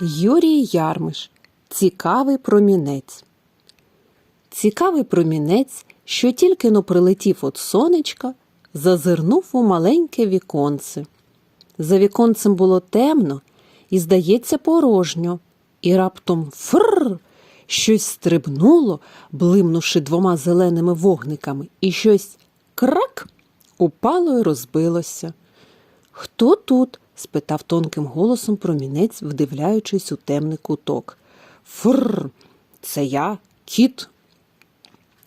Юрій Ярмиш. Цікавий промінець. Цікавий промінець, що тільки но прилетів от сонечка, зазирнув у маленьке віконце. За віконцем було темно і, здається, порожньо, і раптом фрр, щось стрибнуло, блимнувши двома зеленими вогниками, і щось крак упало і розбилося. Хто тут? Спитав тонким голосом промінець, вдивляючись у темний куток. Фрр, це я, кіт.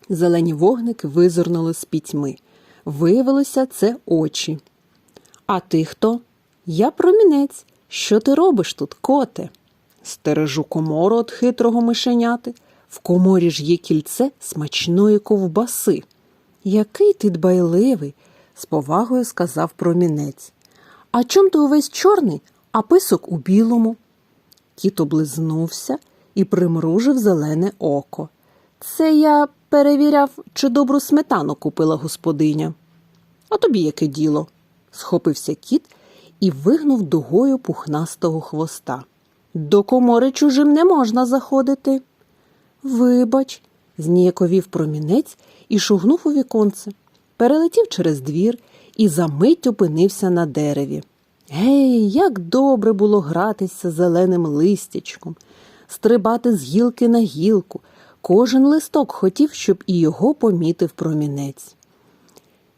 Зелені вогники визирнули з пітьми. Виявилося, це очі. А ти хто? Я промінець. Що ти робиш тут, коте? Стережу комору від хитрого мишеняти. В коморі ж є кільце смачної ковбаси. Який ти дбайливий, з повагою сказав промінець. А чом ти увесь чорний, а писок у білому? Кіт облизнувся і примружив зелене око. Це я перевіряв, чи добру сметану купила господиня. А тобі яке діло? схопився кіт і вигнув дугою пухнастого хвоста. До комори чужим не можна заходити. Вибач, зніяковів промінець і шугнув у віконце, перелетів через двір і за мить опинився на дереві. Гей, як добре було гратися зеленим листячком, стрибати з гілки на гілку. Кожен листок хотів, щоб і його помітив промінець.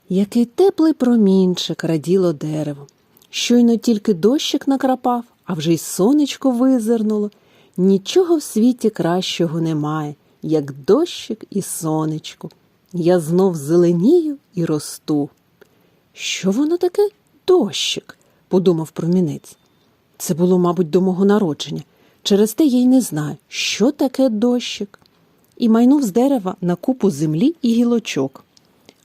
Який теплий промінчик раділо дерево. Щойно тільки дощик накрапав, а вже й сонечко визирнуло. Нічого в світі кращого немає, як дощик і сонечко. Я знов зеленію і росту. Що воно таке дощик? подумав промінець. Це було, мабуть, до мого народження. Через те я й не знаю, що таке дощик. І майнув з дерева на купу землі і гілочок.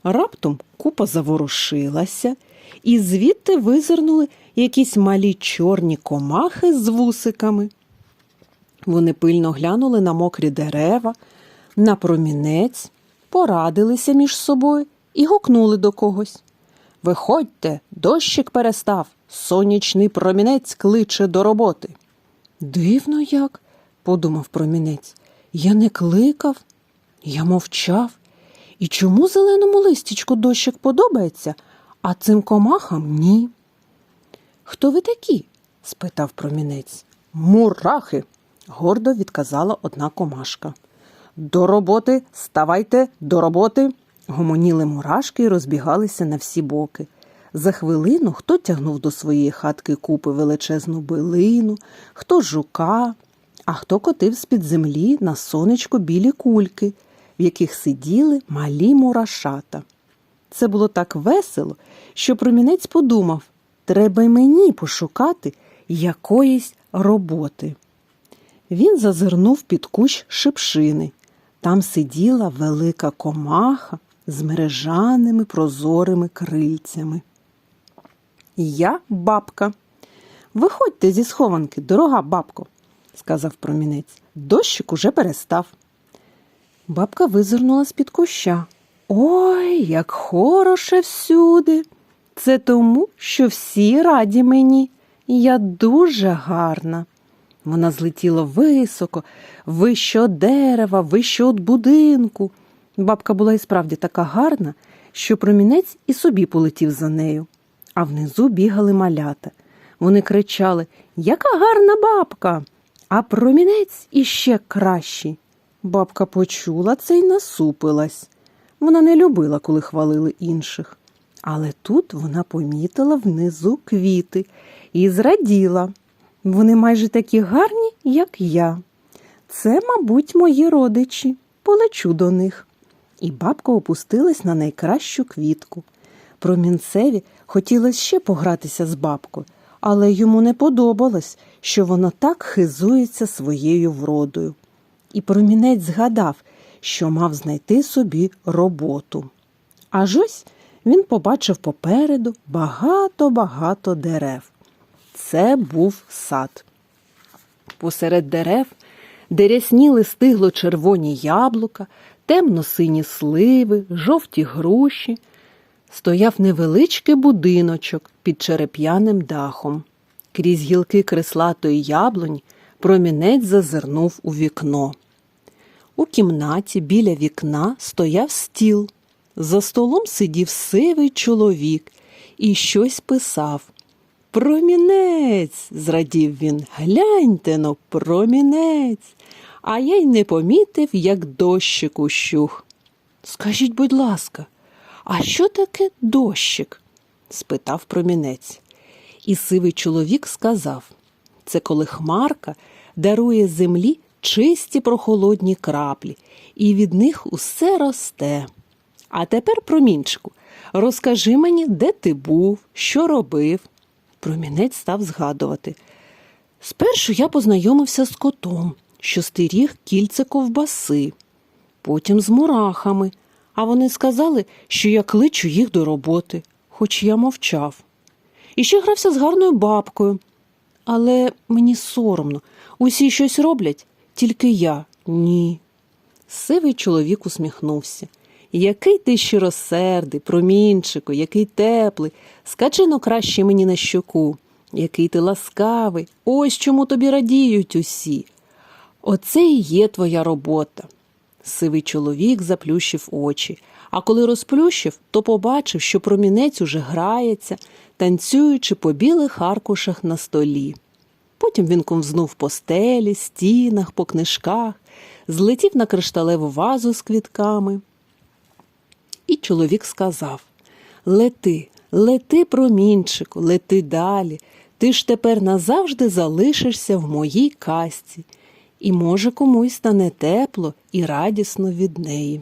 Раптом купа заворушилася, і звідти визирнули якісь малі чорні комахи з вусиками. Вони пильно глянули на мокрі дерева, на промінець, порадилися між собою і гукнули до когось. Виходьте, дощик перестав, сонячний промінець кличе до роботи. Дивно як, подумав промінець. Я не кликав, я мовчав. І чому зеленому листічку дощик подобається, а цим комахам ні? Хто ви такі? спитав промінець. Мурахи, гордо відказала одна комашка. До роботи, ставайте, до роботи. Гомоніли мурашки і розбігалися на всі боки. За хвилину хто тягнув до своєї хатки купи величезну билину, хто жука, а хто котив з-під землі на сонечко білі кульки, в яких сиділи малі мурашата. Це було так весело, що промінець подумав треба й мені пошукати якоїсь роботи. Він зазирнув під кущ шипшини. Там сиділа велика комаха з мережаними прозорими крильцями. Я бабка. Виходьте зі схованки, дорога бабко, сказав промінець. Дощик уже перестав. Бабка визирнула з-під куща. Ой, як хороше всюди. Це тому, що всі раді мені. Я дуже гарна. Вона злетіла високо, вище дерева, вище од будинку. Бабка була і справді така гарна, що промінець і собі полетів за нею. А внизу бігали малята. Вони кричали Яка гарна бабка! А промінець іще кращий. Бабка почула це й насупилась. Вона не любила, коли хвалили інших. Але тут вона помітила внизу квіти і зраділа. Вони майже такі гарні, як я. Це, мабуть, мої родичі. Полечу до них. І бабка опустилась на найкращу квітку. Промінцеві хотілося ще погратися з бабкою, але йому не подобалось, що вона так хизується своєю вродою. І промінець згадав, що мав знайти собі роботу. Аж ось він побачив попереду багато-багато дерев. Це був сад. Посеред дерев, де рясніли стигло червоні яблука, темно-сині сливи, жовті груші, стояв невеличкий будиночок під череп'яним дахом. Крізь гілки креслатої яблуні промінець зазирнув у вікно. У кімнаті біля вікна стояв стіл. За столом сидів сивий чоловік і щось писав. Промінець, зрадів він. Гляньте но, промінець. А я й не помітив, як дощик ущух. Скажіть, будь ласка, а що таке дощик? спитав промінець. І сивий чоловік сказав це коли хмарка дарує землі чисті прохолодні краплі, і від них усе росте. А тепер, промінчику, розкажи мені, де ти був, що робив. Промінець став згадувати. Спершу я познайомився з котом, що стеріг кільце ковбаси, потім з мурахами, а вони сказали, що я кличу їх до роботи, хоч я мовчав. І ще грався з гарною бабкою. Але мені соромно, усі щось роблять, тільки я ні. Сивий чоловік усміхнувся. Який ти щиросердий, промінчику, який теплий, скачино краще мені на щоку, який ти ласкавий, ось чому тобі радіють усі. Оце і є твоя робота. Сивий чоловік заплющив очі, а коли розплющив, то побачив, що промінець уже грається, танцюючи по білих аркушах на столі. Потім він ковзнув по стелі, стінах, по книжках, злетів на кришталеву вазу з квітками. І чоловік сказав Лети, лети, промінчику, лети далі. Ти ж тепер назавжди залишишся в моїй касті, і, може, комусь стане тепло і радісно від неї.